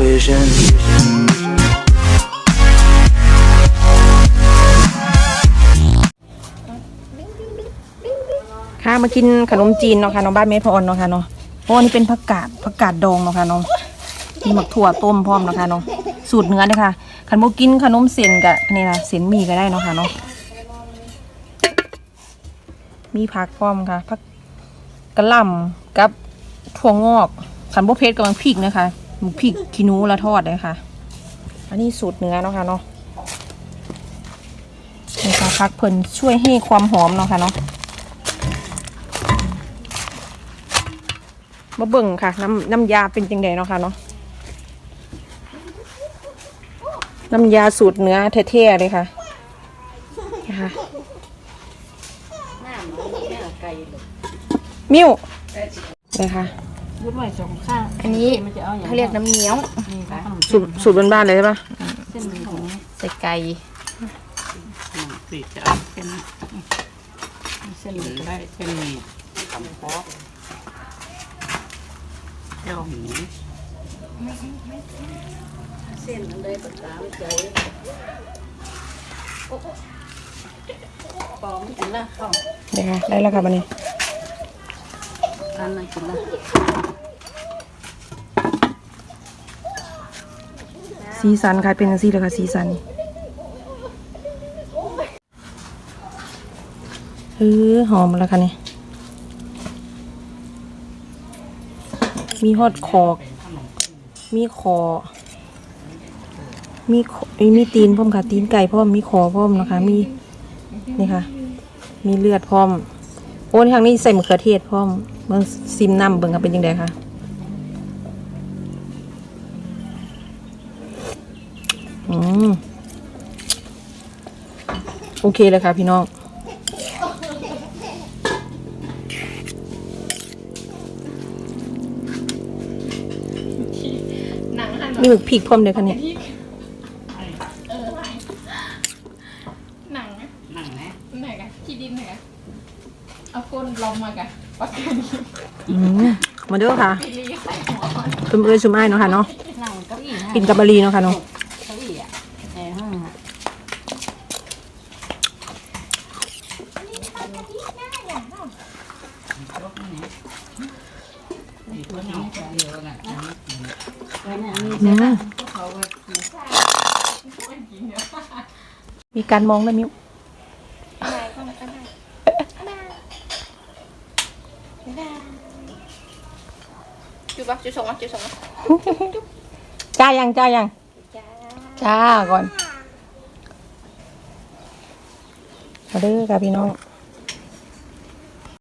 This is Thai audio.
vision. ค่ะมากินขนมจีนเนาะค่ะน้องบ้านเมพรเนาะค่ะเนาะเพราะว่านี่เป็นผักกาดผักกาดดองเนาะค่ะเนาะมีหมักถั่วต้มพร้อมเนาะค่ะเนาะสูตรเนื้อเลยค่ะขันโมกินขนมเส้นกะนี่นะเส้นหมี่ก็ได้เนาะค่ะเนาะมีผักพร้อมค่ะผักกระหล่ำกับถั่วงอกขันโบเพชรกำลังพริกนะคะ หมูพริกขี้หนูละทอดเลยค่ะ อันนี้สูตรเนื้อเนาะค่ะเนาะนี่ค่ะผักเพิ่นช่วยให้ความหอมเนาะค่ะเนาะมาเบิ่งค่ะน้ำน้ำยาเป็นจังไดเนาะค่ะเนาะน้ำยาสูตรเนื้อแท้ๆเลยค่ะนะคะมิ้วเลยค่ะ ยุดไว้สองข้างอันนี้มันจะเอาอย่างเขาเรียกน้ำเงี้ยวนี่ค่ะสูตรสูตรบ้านๆเลยใช่ปะเส้นหมี่ของใส่ไก่สีจะเอาเป็นเส้นหมี่ก็ได้เส้นหมี่ทำพอกเจ้าหมูเส้นมันได้ตามใจปอมกินละข้าวเดี๋ยวค่ะได้แล้วค่ะบันนี้ อันนั้นกินละสีสันค่ะเป็นสีเลยค่ะสีสันเออหอมแล้วค่ะนี่มีฮอดคอก มีคอ มีขอเอ้ยมีตีนพร้อมค่ะ ตีนไก่พร้อม มีคอพร้อมนะคะ มี นี่ค่ะ มีเลือดพร้อม โอ้ในทางนี้ใส่มะเขือเทศพร้อมเบิ่งซิมน้ำเบิ่งค่ะเป็นยังไงคะอืมโอเคเลยค่ะพี่น้องมีหมึกพริกพร้อมเลยค่ะเนี่ยหนังอะนั่งนะไหนกันที่ดินไหนกัน เอาก้นลองมากันปักกันอืมมาเด้อค่ะปีรีใส่หัวก่อนชุมเอ้ยชุมอ้ายเนาะค่ะเนาะนั่งเก้าอี้ฮะกินกับบะหรีเนาะค่ะเนาะเก้าอี้อะในห้องอะนี่ตัวนี้เดียวน่ะอันนี้อันนี้อืมเขาก็มีการมองแล้วมิ้ว จุ๊บปะจุ๊บส่งปะจุ๊บส่งปะจ้ายังจ้ายังจ้าก่อนมาเด้อค่ะพี่น้อง